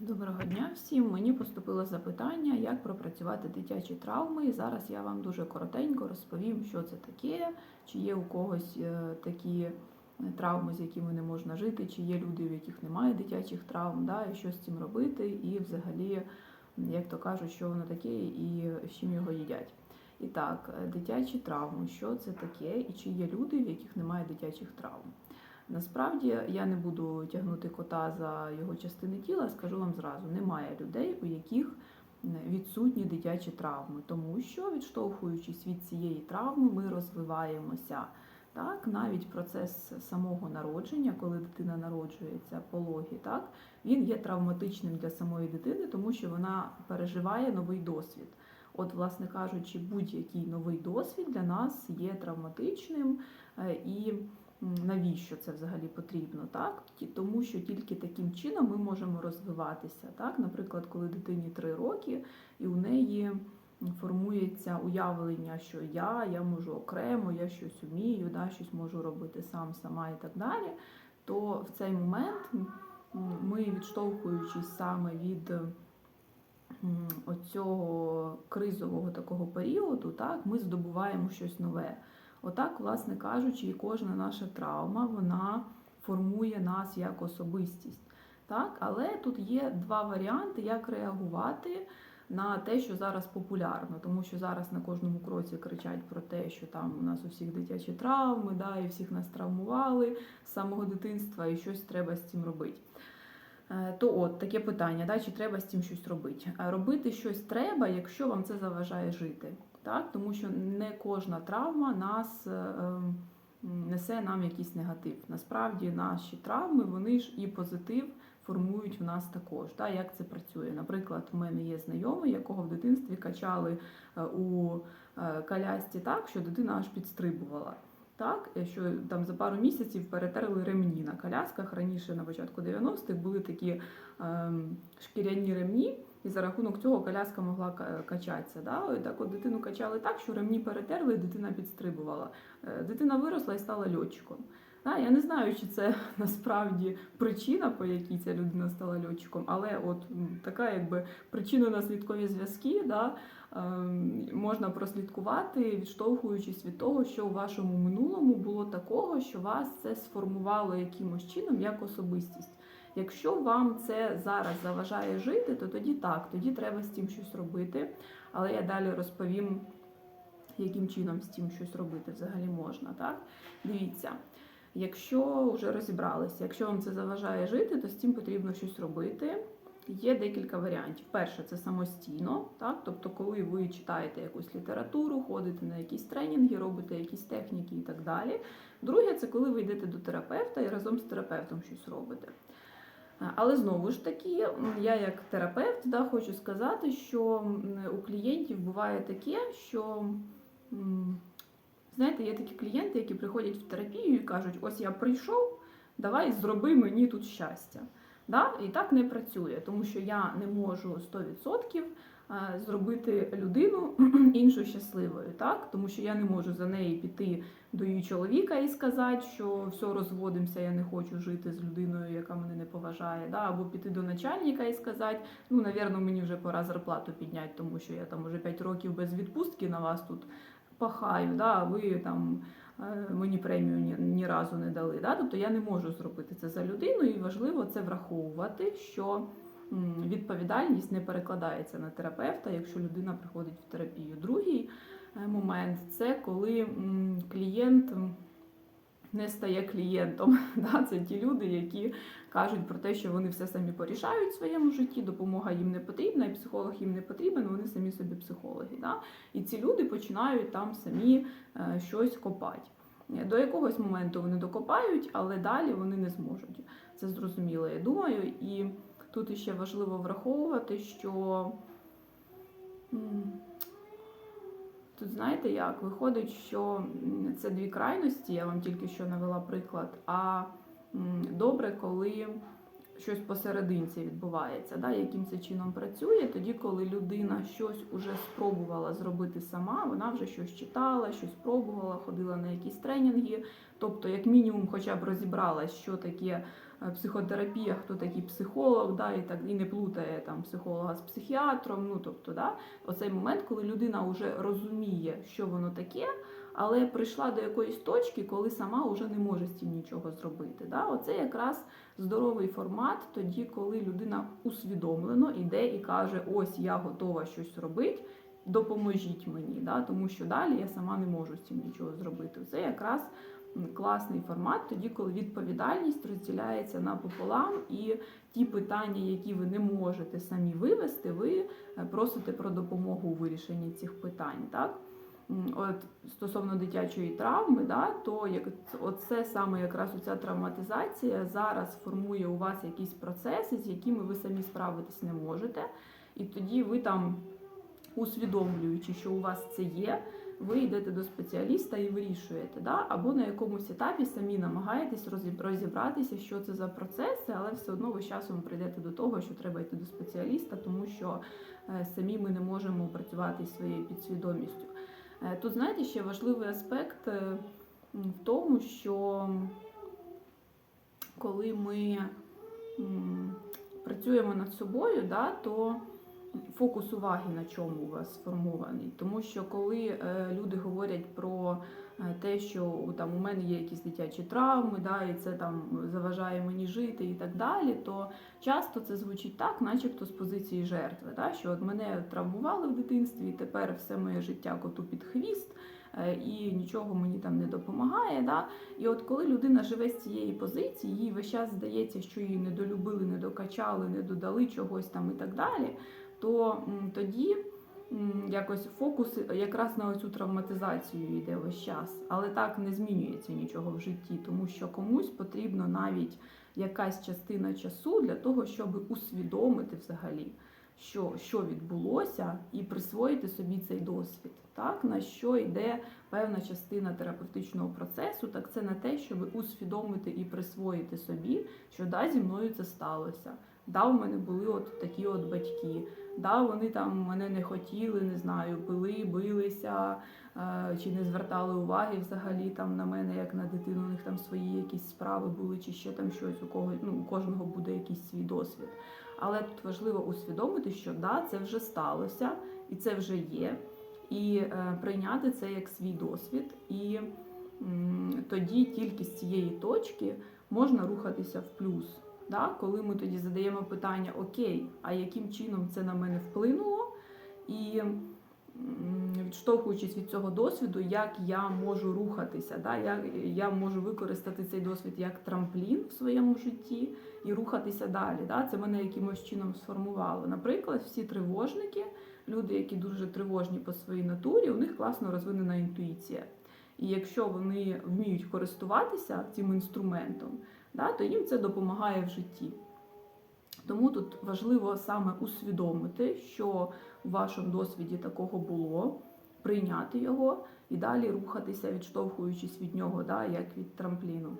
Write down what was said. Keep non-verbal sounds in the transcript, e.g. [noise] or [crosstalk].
Доброго дня всім. Мені поступило запитання, як пропрацювати дитячі травми. І зараз я вам дуже коротенько розповім, що це таке, чи є у когось е, такі е, травми, з якими не можна жити, чи є люди, у яких немає дитячих травм, да, і що з цим робити, і взагалі, як то кажуть, що воно таке і з чим його їдять. І так, е, дитячі травми, що це таке, і чи є люди, в яких немає дитячих травм. Насправді я не буду тягнути кота за його частини тіла, скажу вам зразу, немає людей, у яких відсутні дитячі травми, тому що, відштовхуючись від цієї травми, ми розвиваємося. Так, навіть процес самого народження, коли дитина народжується пологі, так, він є травматичним для самої дитини, тому що вона переживає новий досвід. От, власне кажучи, будь-який новий досвід для нас є травматичним е, і навіщо це взагалі потрібно, так? Тому що тільки таким чином ми можемо розвиватися. Так? Наприклад, коли дитині 3 роки, і у неї формується уявлення, що я, я можу окремо, я щось вмію, да, щось можу робити сам, сама і так далі, то в цей момент ми, відштовхуючись саме від оцього кризового такого періоду, так, ми здобуваємо щось нове. Отак, власне кажучи, і кожна наша травма вона формує нас як особистість. Так? Але тут є два варіанти, як реагувати на те, що зараз популярно, тому що зараз на кожному кроці кричать про те, що там у нас у всіх дитячі травми, да, і всіх нас травмували з самого дитинства, і щось треба з цим робити. Е, То от таке питання, да, чи треба з цим щось робити? А Робити щось треба, якщо вам це заважає жити. Так? Тому що не кожна травма нас е, ем, несе нам якийсь негатив. Насправді наші травми, вони ж і позитив формують в нас також. Так? Як це працює? Наприклад, в мене є знайомий, якого в дитинстві качали е, у е, колясці так, що дитина аж підстрибувала. Так, е, що там за пару місяців перетерли ремні на колясках. Раніше на початку 90-х були такі ем, шкіряні ремні, і за рахунок цього коляска могла качатися. Да? І так от дитину качали так, що ремні перетерли, і дитина підстрибувала. Е, Дитина виросла і стала льотчиком. Да? Я не знаю, чи це [laughs] насправді причина, по якій ця людина стала льотчиком, але от така якби причинно-наслідкові зв'язки. Да? ем, можна прослідкувати, відштовхуючись від того, що у вашому минулому було такого, що вас це сформувало якимось чином як особистість. Якщо вам це зараз заважає жити, то тоді так, тоді треба з цим щось робити. Але я далі розповім, яким чином з цим щось робити взагалі можна. Так? Дивіться, якщо вже розібралися, якщо вам це заважає жити, то з цим потрібно щось робити. Є декілька варіантів. Перше, це самостійно, так? тобто, коли ви читаєте якусь літературу, ходите на якісь тренінги, робите якісь техніки і так далі. Друге, це коли ви йдете до терапевта і разом з терапевтом щось робите. Але знову ж таки, я як терапевт да, хочу сказати, що у клієнтів буває таке, що знаєте, є такі клієнти, які приходять в терапію і кажуть: ось я прийшов, давай зроби мені тут щастя. Да? І так не працює, тому що я не можу 100% е, зробити людину [clears throat] іншу щасливою, так? тому що я не можу за неї піти до її чоловіка і сказати, що все розводимося, я не хочу жити з людиною, яка мене не поважає. Да? Або піти до начальника і сказати, ну, навірно, мені вже пора зарплату підняти, тому що я там уже 5 років без відпустки на вас тут пахаю, да? а ви там е, мені премію ні, ні разу не дали. Да? Тобто я не можу зробити це за людину, і важливо це враховувати, що відповідальність не перекладається на терапевта, якщо людина приходить в терапію. Другий е, момент це коли клієнт не стає клієнтом. [laughs] Да? Це ті люди, які кажуть про те, що вони все самі порішають в своєму житті, допомога їм не потрібна, і психолог їм не потрібен, вони самі собі психологи. Да? І ці люди починають там самі е, щось копати. До якогось моменту вони докопають, але далі вони не зможуть. Це зрозуміло, я думаю. І тут іще важливо враховувати, що тут знаєте як, виходить, що це дві крайності, я вам тільки що навела приклад. А добре, коли щось посерединці відбувається, да, яким це чином працює, тоді, коли людина щось уже спробувала зробити сама, вона вже щось читала, щось пробувала, ходила на якісь тренінги, тобто, як мінімум, хоча б розібралась, що таке психотерапія, хто такий психолог, да, і так і не плутає там психолога з психіатром. Ну тобто, да, оцей момент, коли людина вже розуміє, що воно таке, але прийшла до якоїсь точки, коли сама вже не може з цим нічого зробити. Да? Оце якраз здоровий формат, тоді, коли людина усвідомлено іде і каже: Ось я готова щось робити. Допоможіть мені, да? тому що далі я сама не можу з цим нічого зробити. Це якраз класний формат, тоді, коли відповідальність розділяється напополам, і ті питання, які ви не можете самі вивести, ви е, просите про допомогу у вирішенні цих питань. Так? От стосовно дитячої травми, да, то як оце саме якраз оця травматизація зараз формує у вас якісь процеси, з якими ви самі справитись не можете, і тоді ви там, усвідомлюючи, що у вас це є, ви йдете до спеціаліста і вирішуєте, да? або на якомусь етапі самі намагаєтесь розібратися, що це за процеси, але все одно ви з часом прийдете до того, що треба йти до спеціаліста, тому що е, самі ми не можемо працювати зі своєю підсвідомістю. Е, Тут, знаєте, ще важливий аспект е, в тому, що коли ми працюємо над собою, да, то фокус уваги на чому у вас сформований. Тому що коли е, люди говорять про е, те, що там у мене є якісь дитячі травми, да, і це там заважає мені жити і так далі, то часто це звучить так, начебто з позиції жертви, да, що от мене травмували в дитинстві, і тепер все моє життя коту під хвіст. е, І нічого мені там не допомагає. Да? І от коли людина живе з цієї позиції, їй весь час здається, що її недолюбили, не докачали, не додали чогось там і так далі, то тоді якось фокус якраз на цю травматизацію йде весь час. Але так не змінюється нічого в житті, тому що комусь потрібно навіть якась частина часу для того, щоб усвідомити взагалі. Що, що відбулося, і присвоїти собі цей досвід, так на що йде певна частина терапевтичного процесу, так це на те, щоб усвідомити і присвоїти собі, що да, зі мною це сталося. Да, у мене були от такі от батьки. Да, вони там мене не хотіли, не знаю, пили, билися е, чи не звертали уваги взагалі там на мене, як на дитину. У них там свої якісь справи були, чи ще там щось у кого ну, у кожного буде якийсь свій досвід. Але тут важливо усвідомити, що да, це вже сталося, і це вже є, і е, прийняти це як свій досвід. І м, тоді тільки з цієї точки можна рухатися в плюс. Да? Коли ми тоді задаємо питання: Окей, а яким чином це на мене вплинуло? І відштовхуючись від цього досвіду, як я можу рухатися, да? як я можу використати цей досвід як трамплін в своєму житті і рухатися далі. Да? Це мене якимось чином сформувало. Наприклад, всі тривожники, люди, які дуже тривожні по своїй натурі, у них класно розвинена інтуїція. І якщо вони вміють користуватися цим інструментом, да, то їм це допомагає в житті. Тому тут важливо саме усвідомити, що у вашому досвіді такого було, прийняти його і далі рухатися, відштовхуючись від нього, да, як від трампліну.